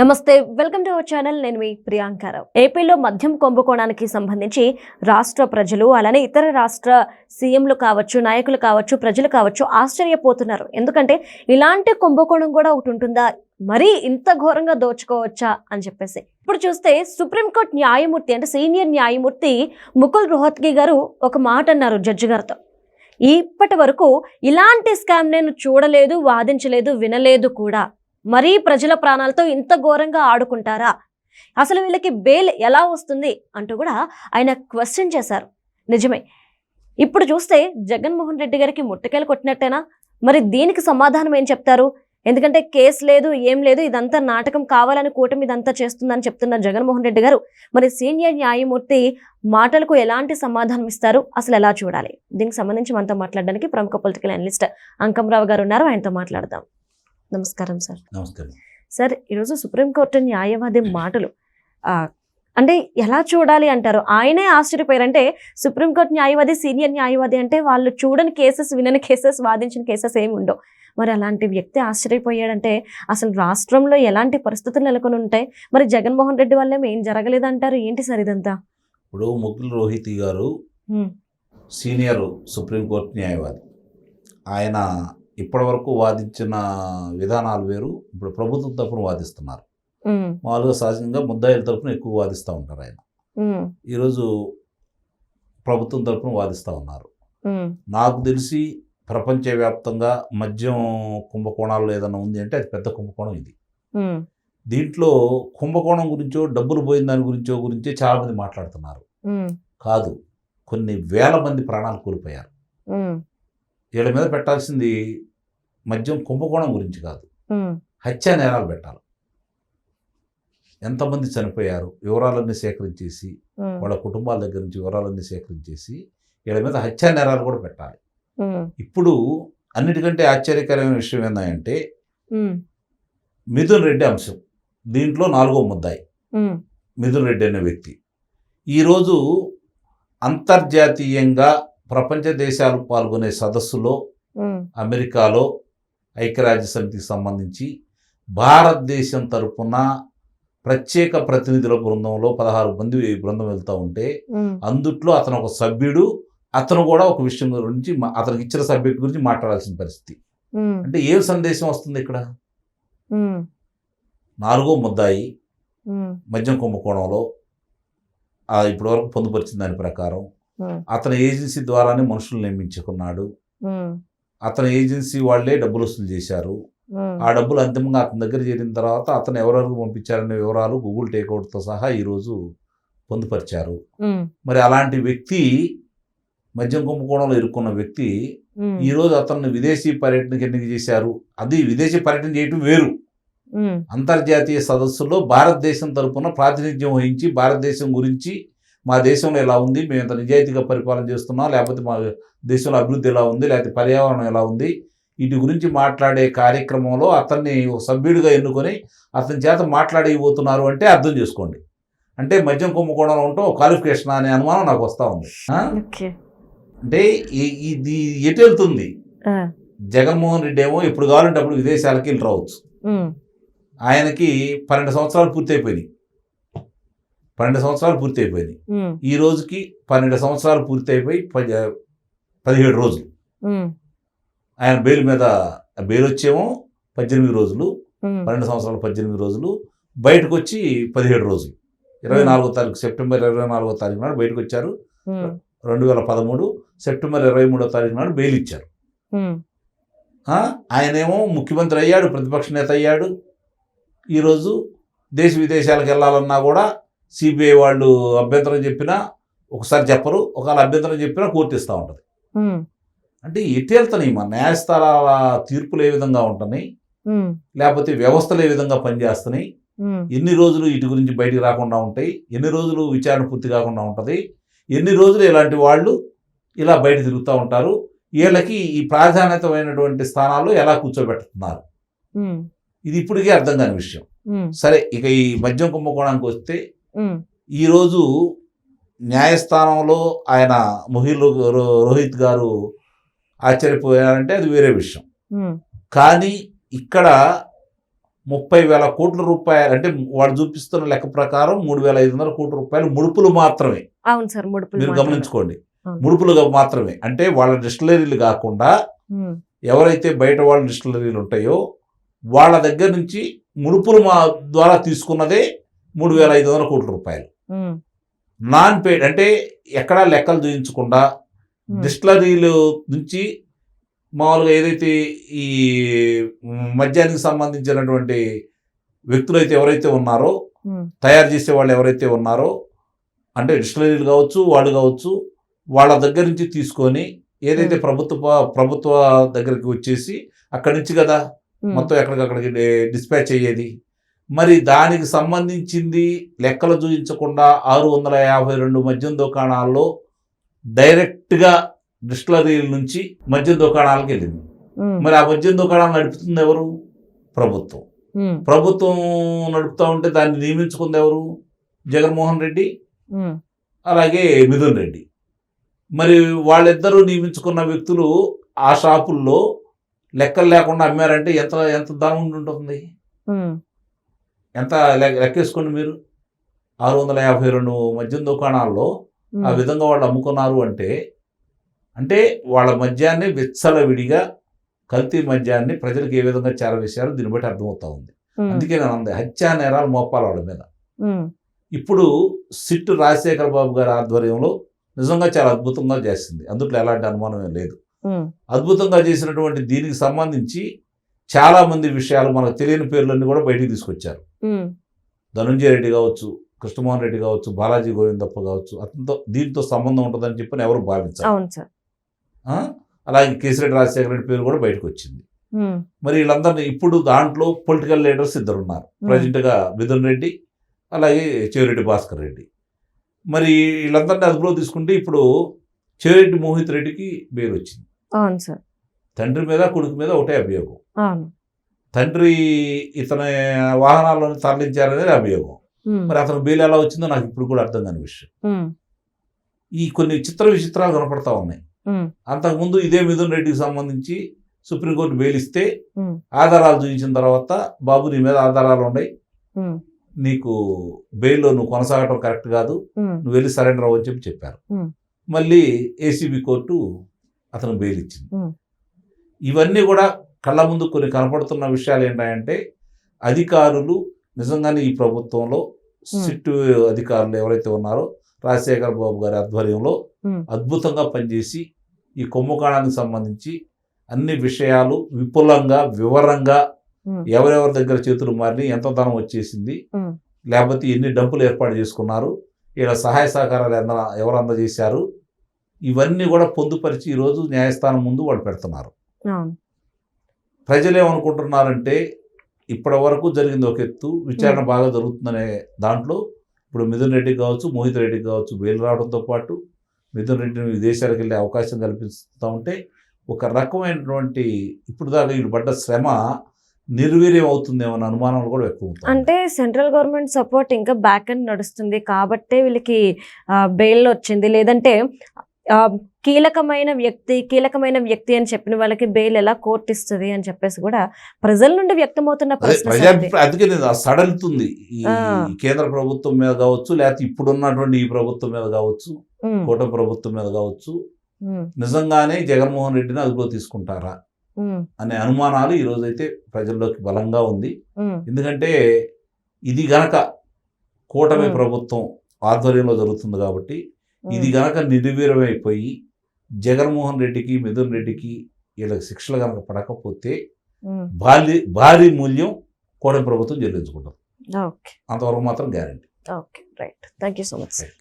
నమస్తే welcome to our channel. నేను మీ ప్రియాంకారావు ఏపీలో మద్యం కుంభకోణానికి సంబంధించి రాష్ట్ర ప్రజలు అలానే ఇతర రాష్ట్ర సీఎంలు కావచ్చు నాయకులు కావచ్చు ప్రజలు కావచ్చు ఆశ్చర్యపోతున్నారు. ఎందుకంటే ఇలాంటి కుంభకోణం కూడా ఒకటి ఉంటుందా? మరీ ఇంత ఘోరంగా దోచుకోవచ్చా అని చెప్పేసి. ఇప్పుడు చూస్తే సుప్రీంకోర్టు న్యాయమూర్తి అంటే సీనియర్ న్యాయమూర్తి ముకుల్ రోహత్గి గారు ఒక మాట అన్నారు జడ్జి గారితో. ఇప్పటి వరకు ఇలాంటి స్కామ్ నేను చూడలేదు వాదించలేదు వినలేదు కూడా. మరీ ప్రజల ప్రాణాలతో ఇంత ఘోరంగా ఆడుకుంటారా? అసలు వీళ్ళకి బెయిల్ ఎలా వస్తుంది అంటూ కూడా ఆయన క్వశ్చన్ చేశారు. నిజమే. ఇప్పుడు చూస్తే జగన్మోహన్ రెడ్డి గారికి ముట్టకెలు కొట్టినట్టేనా? మరి దీనికి సమాధానం ఏం చెప్తారు? ఎందుకంటే కేసు లేదు ఏం లేదు ఇదంతా నాటకం కావాలని కూటమి ఇదంతా చేస్తుందని చెప్తున్న జగన్మోహన్ రెడ్డి గారు మరి సీనియర్ న్యాయమూర్తి మాటలకు ఎలాంటి సమాధానం ఇస్తారు? అసలు ఎలా చూడాలి? దీనికి సంబంధించి మనతో మాట్లాడడానికి ప్రముఖ పొలిటికల్ అనలిస్ట్ అంకంరావు గారు ఉన్నారు. ఆయనతో మాట్లాడదాం. నమస్కారం సార్. నమస్కారం. సార్ ఈరోజు సుప్రీంకోర్టు న్యాయవాది మాటలు అంటే ఎలా చూడాలి అంటారు? ఆయనే ఆశ్చర్యపోయారంటే సుప్రీంకోర్టు న్యాయవాది సీనియర్ న్యాయవాది అంటే వాళ్ళు చూడని కేసెస్ వినని కేసెస్ వాదించిన కేసెస్ ఏమి ఉండవు. మరి అలాంటి వ్యక్తి ఆశ్చర్యపోయాడంటే అసలు రాష్ట్రంలో ఎలాంటి పరిస్థితులు నెలకొని ఉంటాయి? మరి జగన్మోహన్ రెడ్డి వల్ల ఏం జరగలేదంటారు? ఏంటి సార్ ఇదంతా? ఇప్పుడు ముగ్గులు రోహిత్ గారు సీనియర్ సుప్రీంకోర్టు న్యాయవాది. ఆయన ఇప్పటివరకు వాదించిన విధానాలు వేరు. ఇప్పుడు ప్రభుత్వం తరపున వాదిస్తున్నారు. మామూలుగా సహజంగా ముద్దాయిల తరపున ఎక్కువ వాదిస్తూ ఉంటారు ఆయన. ఈరోజు ప్రభుత్వం తరపున వాదిస్తూ ఉన్నారు. నాకు తెలిసి ప్రపంచవ్యాప్తంగా మద్యం కుంభకోణాలు ఏదైనా ఉంది అంటే అది పెద్ద కుంభకోణం ఇది. దీంట్లో కుంభకోణం గురించో డబ్బులు పోయిన దాని గురించో గురించే చాలామంది మాట్లాడుతున్నారు. హ్మ్, కాదు కొన్ని వేల మంది ప్రాణాలు కోల్పోయారు. వీళ్ళ మీద పెట్టాల్సింది మద్యం కుంభకోణం గురించి కాదు. హత్యా నేరాలు పెట్టాలి. ఎంతమంది చనిపోయారు వివరాలన్నీ సేకరించేసి వాళ్ళ కుటుంబాల దగ్గర నుంచి వివరాలన్నీ సేకరించేసి వీళ్ళ మీద హత్యా నేరాలు కూడా పెట్టాలి. ఇప్పుడు అన్నిటికంటే ఆశ్చర్యకరమైన విషయం ఏంటంటే హ్మ్, మిథున్ రెడ్డి అంశం. దీంట్లో నాలుగో ముద్దాయి. మిథున్ రెడ్డి అనే వ్యక్తి. ఈరోజు అంతర్జాతీయంగా ప్రపంచ దేశాలు పాల్గొనే సదస్సులో అమెరికాలో ఐక్యరాజ్య సమితికి సంబంధించి భారతదేశం తరపున ప్రత్యేక ప్రతినిధుల బృందంలో పదహారు మంది బృందం వెళ్తూ ఉంటే అందుట్లో అతను ఒక సభ్యుడు అతను కూడా ఒక విషయం గురించి అతనికి ఇచ్చిన సబ్జెక్ట్ గురించి మాట్లాడాల్సిన పరిస్థితి. అంటే ఏం సందేశం వస్తుంది ఇక్కడ? నాలుగో ముద్దాయి మద్యం కుంభకోణంలో ఆ ఇప్పటివరకు పొందుపరిచిన దాని ప్రకారం అతని ఏజెన్సీ ద్వారానే మనుషులు నియమించుకున్నాడు. అతని ఏజెన్సీ వాళ్ళే డబ్బులు వసూలు చేశారు. ఆ డబ్బులు అంతిమంగా అతని దగ్గర చేరిన తర్వాత అతను ఎవరెవరికి పంపించారనే వివరాలు గూగుల్ టేక్అవుట్తో సహా ఈరోజు పొందుపరిచారు. మరి అలాంటి వ్యక్తి మద్యం కుంభకోణంలో ఇరుక్కున్న వ్యక్తి ఈరోజు అతన్ని విదేశీ పర్యటనకి ఎందుకు చేశారు? అది విదేశీ పర్యటన చేయటం వేరు. అంతర్జాతీయ సదస్సులో భారతదేశం తరపున ప్రాతినిధ్యం వహించి భారతదేశం గురించి మా దేశంలో ఎలా ఉంది? మేము ఇంత నిజాయితీగా పరిపాలన చేస్తున్నాం? లేకపోతే మా దేశంలో అభివృద్ధి ఎలా ఉంది? లేకపోతే పర్యావరణం ఎలా ఉంది? వీటి గురించి మాట్లాడే కార్యక్రమంలో అతన్ని ఒక సభ్యుడిగా ఎన్నుకొని అతని చేత మాట్లాడిపోతున్నారు అంటే అర్థం చేసుకోండి. అంటే మద్యం కుంభకోణంలో ఉంటూ క్వాలిఫికేషన్ అనే అనుమానం నాకు వస్తూ ఉంది. అంటే ఇది ఎటు వెళ్తుంది? జగన్మోహన్ రెడ్డి ఏమో ఎప్పుడు కావాలంటే అప్పుడు విదేశాలకి వెళ్ళి రావచ్చు. ఆయనకి పన్నెండు సంవత్సరాలు పూర్తి అయిపోయినాయి పన్నెండు సంవత్సరాలు పూర్తి అయిపోయినాయి ఈ రోజుకి పన్నెండు సంవత్సరాలు పూర్తి అయిపోయి పది పదిహేడు రోజులు. ఆయన బెయిల్ మీద బెయిల్ వచ్చేమో పద్దెనిమిది రోజులు పన్నెండు సంవత్సరాలు పద్దెనిమిది రోజులు బయటకు వచ్చి పదిహేడు రోజులు. ఇరవై నాలుగో తారీఖు సెప్టెంబర్ ఇరవై నాలుగో తారీఖు నాడు బయటకు వచ్చారు. రెండు వేల పదమూడు సెప్టెంబర్ ఇరవై మూడో తారీఖు నాడు బెయిల్ ఇచ్చారు. ఆయనేమో ముఖ్యమంత్రి అయ్యాడు ప్రతిపక్ష నేత అయ్యాడు. ఈరోజు దేశ విదేశాలకు వెళ్ళాలన్నా కూడా సిబిఐ వాళ్ళు అభ్యంతరం చెప్పినా ఒకసారి చెప్పరు ఒకవేళ అభ్యంతరం చెప్పినా కోర్టు ఇస్తూ ఉంటుంది. అంటే ఎటు వెళ్తున్నాయి మన న్యాయస్థానాల తీర్పులు ఏ విధంగా ఉంటున్నాయి? లేకపోతే వ్యవస్థలు ఏ విధంగా పనిచేస్తున్నాయి? ఎన్ని రోజులు ఇటు గురించి బయటికి రాకుండా ఉంటాయి? ఎన్ని రోజులు విచారణ పూర్తి కాకుండా ఉంటుంది? ఎన్ని రోజులు ఇలాంటి వాళ్ళు ఇలా బయట తిరుగుతూ ఉంటారు? వీళ్ళకి ఈ ప్రాధాన్యతమైనటువంటి స్థానాల్లో ఎలా కూర్చోబెట్టుతున్నారు ఇది ఇప్పటికే అర్థం కాని విషయం. సరే ఇక ఈ మద్యం కుంభకోణానికి వస్తే ఈరోజు న్యాయస్థానంలో ఆయన మొహిల్ రోహిత్ గారు ఆశ్చర్యపోయారంటే అది వేరే విషయం. కానీ ఇక్కడ ముప్పై వేల కోట్ల రూపాయలు అంటే వాళ్ళు చూపిస్తున్న లెక్క ప్రకారం మూడు వేల ఐదు వందల కోట్ల రూపాయలు ముడుపులు మాత్రమే. అవును సార్ ముడుపులు మీరు. గమనించుకోండి. ముడుపులుగా మాత్రమే. అంటే వాళ్ళ డిస్టిలరీలు కాకుండా ఎవరైతే బయట వాళ్ళ డిస్టిలరీలు ఉంటాయో వాళ్ళ దగ్గర నుంచి ముడుపులు మా ద్వారా తీసుకున్నదే మూడు వేల ఐదు వందల కోట్ల రూపాయలు. నాన్ పెయిడ్ అంటే ఎక్కడా లెక్కలు చూపించకుండా డిస్టిలరీలు నుంచి మామూలుగా ఏదైతే ఈ మద్యానికి సంబంధించినటువంటి వ్యక్తులు అయితే ఎవరైతే ఉన్నారో తయారు చేసే వాళ్ళు ఎవరైతే ఉన్నారో అంటే డిస్టిలరీలు కావచ్చు వాళ్ళు కావచ్చు వాళ్ళ దగ్గర నుంచి తీసుకొని ఏదైతే. ప్రభుత్వ ప్రభుత్వ దగ్గరికి వచ్చేసి అక్కడి నుంచి కదా మొత్తం ఎక్కడికక్కడికి డిస్పాచ్ అయ్యేది. మరి దానికి సంబంధించింది లెక్కలు చూపించకుండా ఆరు వందల యాభై రెండు మద్యం దుకాణాల్లో డైరెక్ట్గా డిస్టిలరీల నుంచి మద్యం దుకాణాలకు వెళ్ళింది. మరి ఆ మద్యం దుకాణాలు నడుపుతుంది ఎవరు? ప్రభుత్వం. ప్రభుత్వం నడుపుతా ఉంటే దాన్ని నియమించుకుంది ఎవరు? జగన్మోహన్ రెడ్డి అలాగే మిథున్ రెడ్డి. మరి వాళ్ళిద్దరూ నియమించుకున్న వ్యక్తులు ఆ షాపుల్లో లెక్కలు లేకుండా అమ్మారంటే ఎంత ఎంత ధనం ఉండి ఉంటుంది ఎంత లెక్కేసుకోండి మీరు? ఆరు వందల యాభై రెండు మద్యం దుకాణాల్లో ఆ విధంగా వాళ్ళు అమ్ముకున్నారు అంటే అంటే వాళ్ళ మద్యాన్ని విచ్చలవిడిగా కల్తీ మద్యాన్ని ప్రజలకు ఏ విధంగా చేరవేశారో దీన్ని బట్టి అర్థమవుతా ఉంది. అందుకే నేను అంది హత్యా నేరాలు మోపాలి వాళ్ళ మీద. ఇప్పుడు సిట్టు రాజశేఖర బాబు గారి ఆధ్వర్యంలో నిజంగా చాలా అద్భుతంగా చేసింది. అందులో ఎలాంటి అనుమానం ఏం లేదు. అద్భుతంగా చేసినటువంటి దీనికి సంబంధించి చాలా మంది విషయాలు మనకు తెలియని పేర్లన్నీ కూడా బయటికి తీసుకొచ్చారు. ధనుంజయ రెడ్డి కావచ్చు కృష్ణమోహన్ రెడ్డి కావచ్చు బాలాజీ గోవిందప్ప కావచ్చు అతనితో దీంతో సంబంధం ఉంటుందని చెప్పి ఎవరు భావించారు? అలాగే కేసిరెడ్డి రాజశేఖర రెడ్డి పేరు కూడా బయటకు వచ్చింది. మరి వీళ్ళందరినీ ఇప్పుడు దాంట్లో పొలిటికల్ లీడర్స్ ఇద్దరు ఉన్నారు ప్రజెంట్గా మిథున్ రెడ్డి అలాగే చెవిరెడ్డి భాస్కర్ రెడ్డి. మరి వీళ్ళందరినీ అదుపులో తీసుకుంటే ఇప్పుడు చెవిరెడ్డి మోహిత్ రెడ్డికి బెయిల్ వచ్చింది తండ్రి మీద కొడుకు మీద ఒకటే అభియోగం. తండ్రి ఇతని వాహనాలను తరలించారనేది అభియోగం. మరి అతను బెయిల్ ఎలా వచ్చిందో నాకు ఇప్పుడు కూడా అర్థం కాని విషయం. ఈ కొన్ని చిత్ర విచిత్రాలు కనపడతా ఉన్నాయి. అంతకుముందు ఇదే మిథున్ రెడ్డికి సంబంధించి సుప్రీంకోర్టు బెయిల్ ఇస్తే ఆధారాలు చూపించిన తర్వాత బాబు నీ మీద ఆధారాలు ఉన్నాయి. నీకు బెయిల్లో నువ్వు కొనసాగటం కరెక్ట్ కాదు. నువ్వు వెళ్ళి సరెండర్ అవ్వని చెప్పి చెప్పారు. మళ్ళీ ఏసీబీ కోర్టు అతను బెయిల్ ఇచ్చింది. ఇవన్నీ కూడా కళ్ళ ముందు కొన్ని కనపడుతున్న విషయాలు ఏంటంటే అధికారులు నిజంగానే ఈ ప్రభుత్వంలో. సిట్టు అధికారులు ఎవరైతే ఉన్నారో రాజశేఖర బాబు గారి ఆధ్వర్యంలో. అద్భుతంగా పనిచేసి ఈ కుంభకోణానికి సంబంధించి అన్ని విషయాలు విపులంగా వివరంగా ఎవరెవరి దగ్గర చేతులు మారి ఎంత ధనం వచ్చేసింది లేకపోతే ఎన్ని డబ్బులు ఏర్పాటు చేసుకున్నారు ఇలా సహాయ సహకారాలు ఎంత ఎవరు అందజేశారు ఇవన్నీ కూడా పొందుపరిచి ఈరోజు న్యాయస్థానం ముందు వాళ్ళు పెడుతున్నారు అవును ప్రజలు ఏమనుకుంటున్నారంటే ఇప్పటి వరకు జరిగింది ఒక ఎత్తు విచారణ బాగా జరుగుతుందనే దాంట్లో ఇప్పుడు మిథున్ రెడ్డి కావచ్చు మోహిత్ రెడ్డి కావచ్చు బెయిల్ రావడంతో పాటు మిథున్ రెడ్డిని విదేశాలకు వెళ్ళే అవకాశం కల్పిస్తూ ఉంటే ఒక రకమైనటువంటి ఇప్పుడు దాకా వీళ్ళు పడ్డ శ్రమ నిర్వీర్యం అవుతుందేమో అనుమానాలు కూడా అవుతాయి అంటే సెంట్రల్ గవర్నమెంట్ సపోర్ట్ ఇంకా బ్యాక్ అండ్ నడుస్తుంది కాబట్టే వీళ్ళకి బెయిల్ వచ్చింది. లేదంటే కీలకమైన వ్యక్తి కీలకమైన వ్యక్తి అని చెప్పిన వాళ్ళకి బెయిల్ ఎలా కోర్టు ఇస్తుంది అని చెప్పేసి కూడా ప్రజల నుండి వ్యక్తమవుతున్న అందుకే సడలుతుంది ఈ. కేంద్ర ప్రభుత్వం మీద కావచ్చు లేకపోతే ఇప్పుడున్నటువంటి ఈ ప్రభుత్వం మీద కావచ్చు కూటమి ప్రభుత్వం మీద కావచ్చు నిజంగానే జగన్మోహన్ రెడ్డిని అదుపులో తీసుకుంటారా? అనే అనుమానాలు ఈ రోజైతే ప్రజల్లోకి బలంగా ఉంది. ఎందుకంటే ఇది గనక కూటమి. ప్రభుత్వం ఆధ్వర్యంలో జరుగుతుంది కాబట్టి ఇది గనక నిర్వీర్యమైపోయి జగన్మోహన్ రెడ్డికి మిథున్ రెడ్డికి వీళ్ళకి శిక్షలు గనక పడకపోతే భారీ భారీ మూల్యం కూటమి ప్రభుత్వం చెల్లించుకుంటుంది అంతవరకు మాత్రం guarantee. Okay right. Thank you so much. Sir